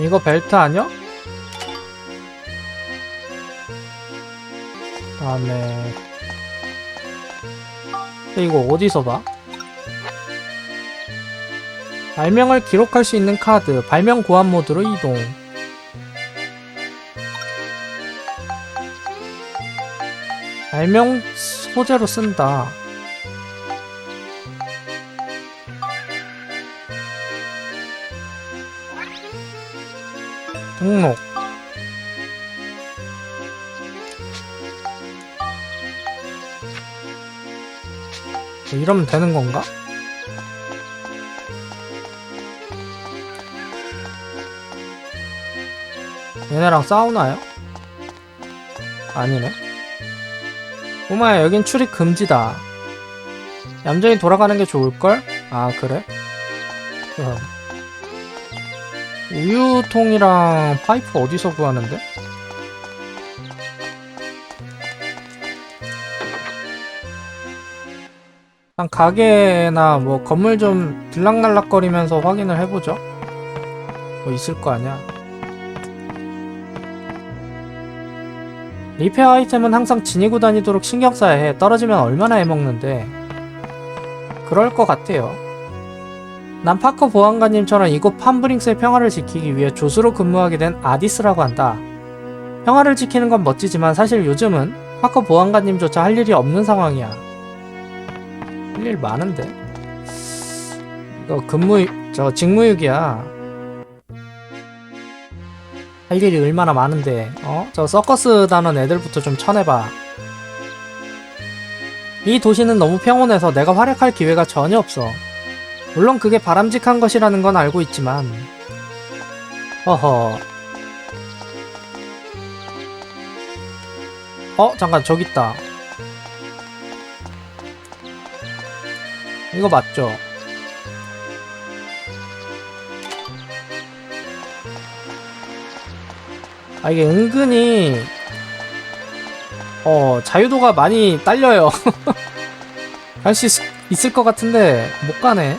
이거 벨트 아니야? 다음에 근데 이거 어디서 봐? 발명을 기록할 수 있는 카드 발명 고안 모드로 이동 발명 소재로 쓴다 뭐 이러면 되는 건가? 얘네랑 싸우나요? 아니네. 꼬마야, 여긴 출입 금지다. 얌전히 돌아가는 게 좋을걸? 아, 그래? 그럼. 우유통이랑 파이프 어디서 구하는데? 일단 가게나 뭐 건물 좀 들락날락거리면서 확인을 해보죠. 뭐 있을 거 아니야. 리페어 아이템은 항상 지니고 다니도록 신경 써야 해. 떨어지면 얼마나 해먹는데. 그럴 것 같아요. 난 파커 보안관님처럼 이곳 팜브링스의 평화를 지키기 위해 조수로 근무하게 된 아디스라고 한다. 평화를 지키는 건 멋지지만 사실 요즘은 파커 보안관님조차 할 일이 없는 상황이야. 할 일 많은데. 이거 근무, 저 직무유기야. 할 일이 얼마나 많은데, 어? 저 서커스 다는 애들부터 좀 쳐내봐. 이 도시는 너무 평온해서 내가 활약할 기회가 전혀 없어. 물론 그게 바람직한 것이라는 건 알고 있지만 허허. 어 잠깐 저기 있다. 이거 맞죠? 아 이게 은근히 어 자유도가 많이 딸려요. 갈 수 있을 것 같은데 못 가네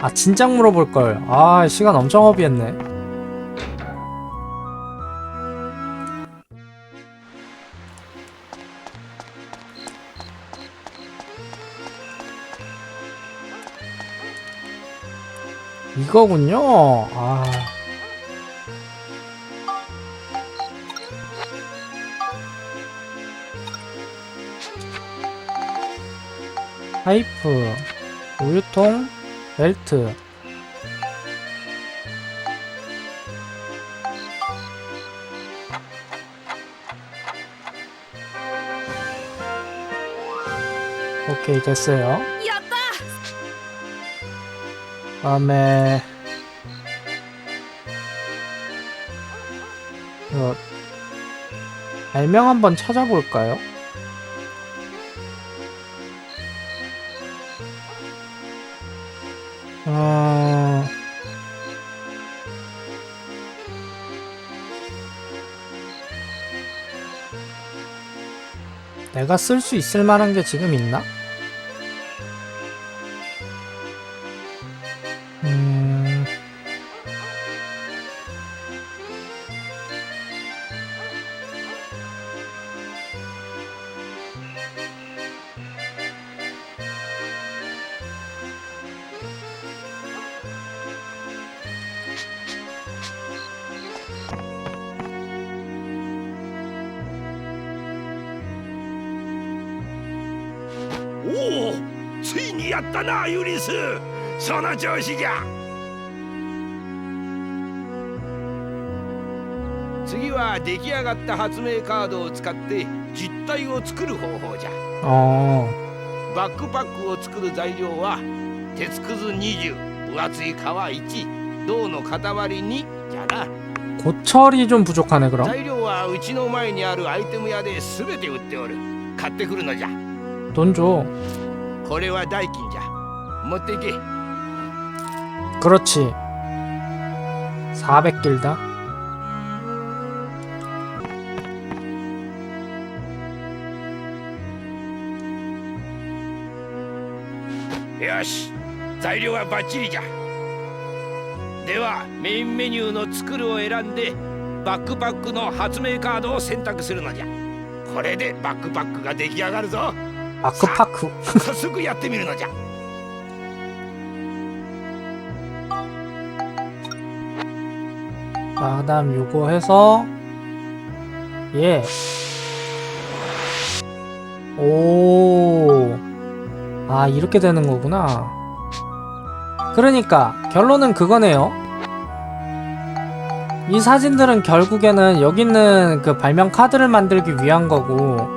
아 진작 물어볼걸. 아 시간 엄청 허비했네. 이거군요. 아. 파이프 우유통 벨트. 오케이 됐어요. 다음에 이거 별명 한번 찾아볼까요? 내가 쓸 수 있을 만한 게 지금 있나? やったなユリス。その調子じゃ。次は出来上がった発明カードを使って実体を作る方法じゃ。バックパックを作る材料は鉄くず20分厚い皮1銅の塊2じゃな。고철이 좀 부족하네 그 럼。 자료와 우치노前にあるアイテム屋で全て売っておる。買ってくるのじゃ。どんじょうこれは代金じゃ持っていけ 그렇지. 400길다. よし材料はバッチリじゃではメインメニューの作るを選んでバックパックの発明カードを選択するのじゃこれでバックパックが出来上がるぞ 마크파크. 早速やってみるのじゃ 자, 그다음 요거 해서 예. 오. 아, 이렇게 되는 거구나. 그러니까 결론은 그거네요. 이 사진들은 결국에는 여기 있는 그 발명 카드를 만들기 위한 거고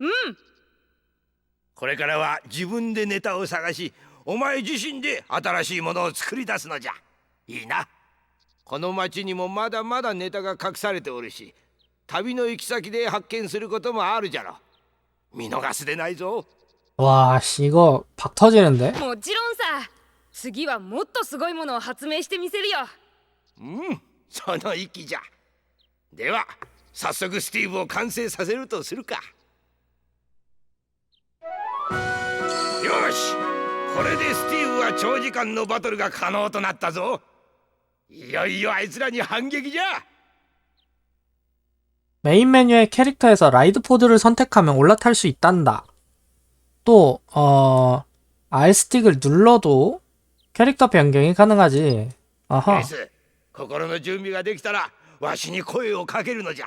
うんこれからは自分でネタを探しお前自身で新しいものを作り出すのじゃいいなこの町にもまだまだネタが隠されておるし旅の行き先で発見することもあるじゃろ見逃すでないぞ 와, 씨, 이거 박 터지는데? もちろんさ次はもっとすごいものを発明してみせるようんその息じゃでは早速スティーブを完成させるとするか よしこれでスティーブは長時間のバトルが可能となったぞいよいよあいつらに反撃じゃ 메인 메뉴의 캐릭터에서 라이드 포드를 선택하면 올라탈 수 있단다. 또, 어, R스틱을 눌러도 캐릭터 변경이 가능하지. ユ 아하. リス心の準備ができたらわしに声をかけるのじゃ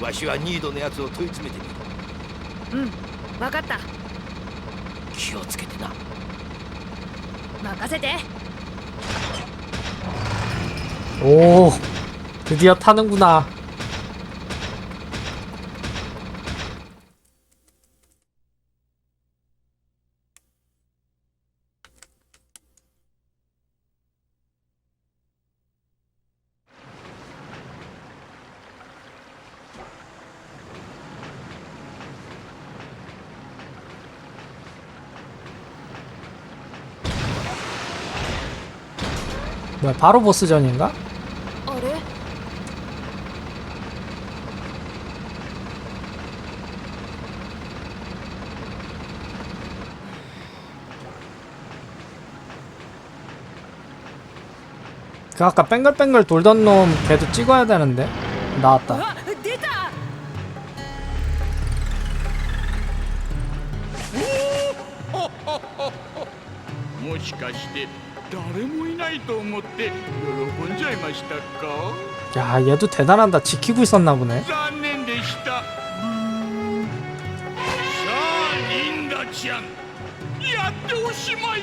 わしはニードのやつを問い詰めてみるうん分かった気をつけてな任せて 오, 드디어 타는구나. 뭐야 바로 보스전인가? 어, 그 아까 뺑글뺑글 돌던 놈 걔도 찍어야 되는데? 나왔다. 어, 誰もいないと思って喜んじゃいましたか 야 얘도 대단하다 지키고 있었나 보네 残念でしたさあリンダちゃんやっておしまい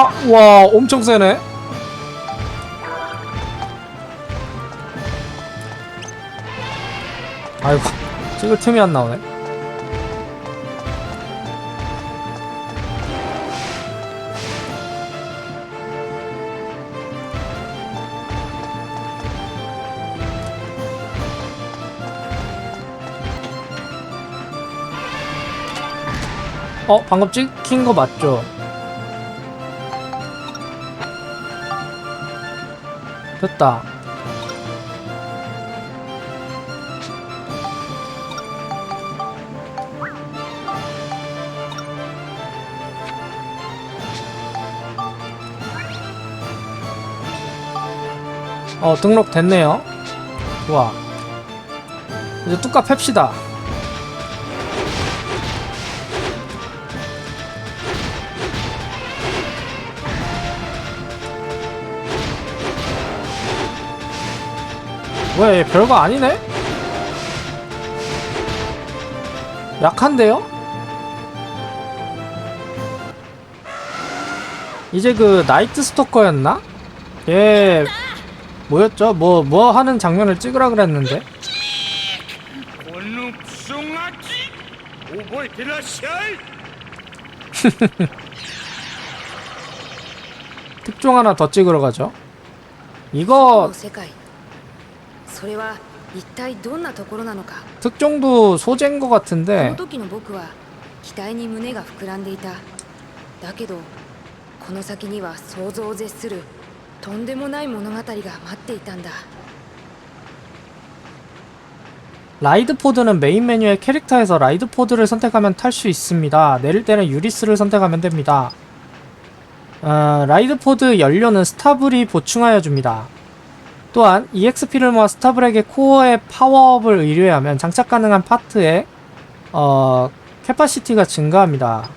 아, 와, 엄청 세네. 아이고, 찍을 틈이 안 나오네. 어, 방금 찍힌 거 맞죠? 됐다. 어 등록됐네요. 좋아 이제 뚜까 팹시다 왜 별거 아니네? 약한데요? 이제 그 나이트 스토커였나? 예 뭐였죠? 뭐뭐 뭐 하는 장면을 찍으라 그랬는데 특종 하나 더 찍으러 가죠 이거 어, それは一体どんなところなのか 특종도 소재인 것 この 같은데 時の僕は期待に胸が膨らんでいただけどこの先には想像を絶するとんでもない物語が待っていたんだ 라이드 포드는 메인 메뉴의 캐릭터에서 라이드 포드를 선택하면 탈 수 있습니다. 내릴 때는 유리스를 선택하면 됩니다. 어, 라이드 포드 연료는 스타블이 보충하여 줍니다. 또한 EXP를 모아 스타블에게 코어의 파워업을 의뢰하면 장착 가능한 파트의 어, 캐파시티가 증가합니다.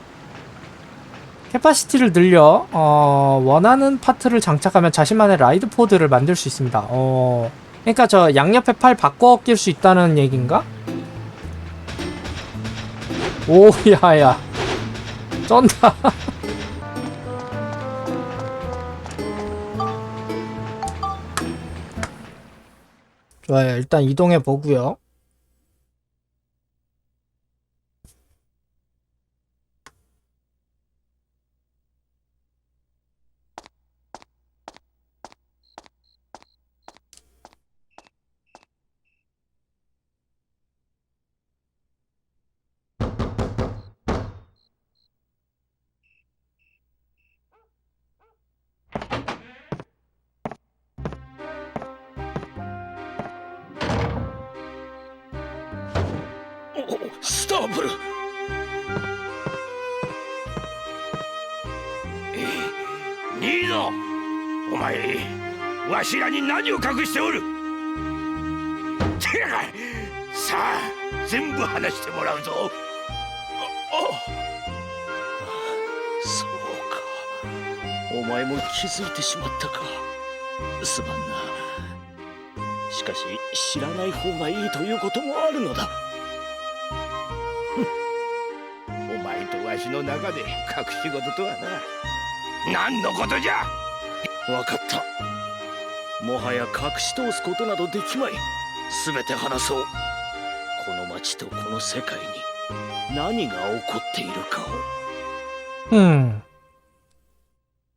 캐파시티를 늘려 어, 원하는 파트를 장착하면 자신만의 라이드 포드를 만들 수 있습니다. 어, 그러니까 저 양옆에 팔 바꿔 낄 수 있다는 얘긴가? 오야야 쩐다 좋아요. 일단 이동해 보고요 ターブルニーノお前わしらに何を隠しておる。てやさあ全部話してもらうぞ。そうか。お前も気づいてしまったか。すまんな。しかし知らない方がいいということもあるのだお前とわしの中で隠し事とはな。何のことじゃ。わかった。もはや隠し通すことなどできまい。全て話そう。この町とこの世界に何が起こっているかを。음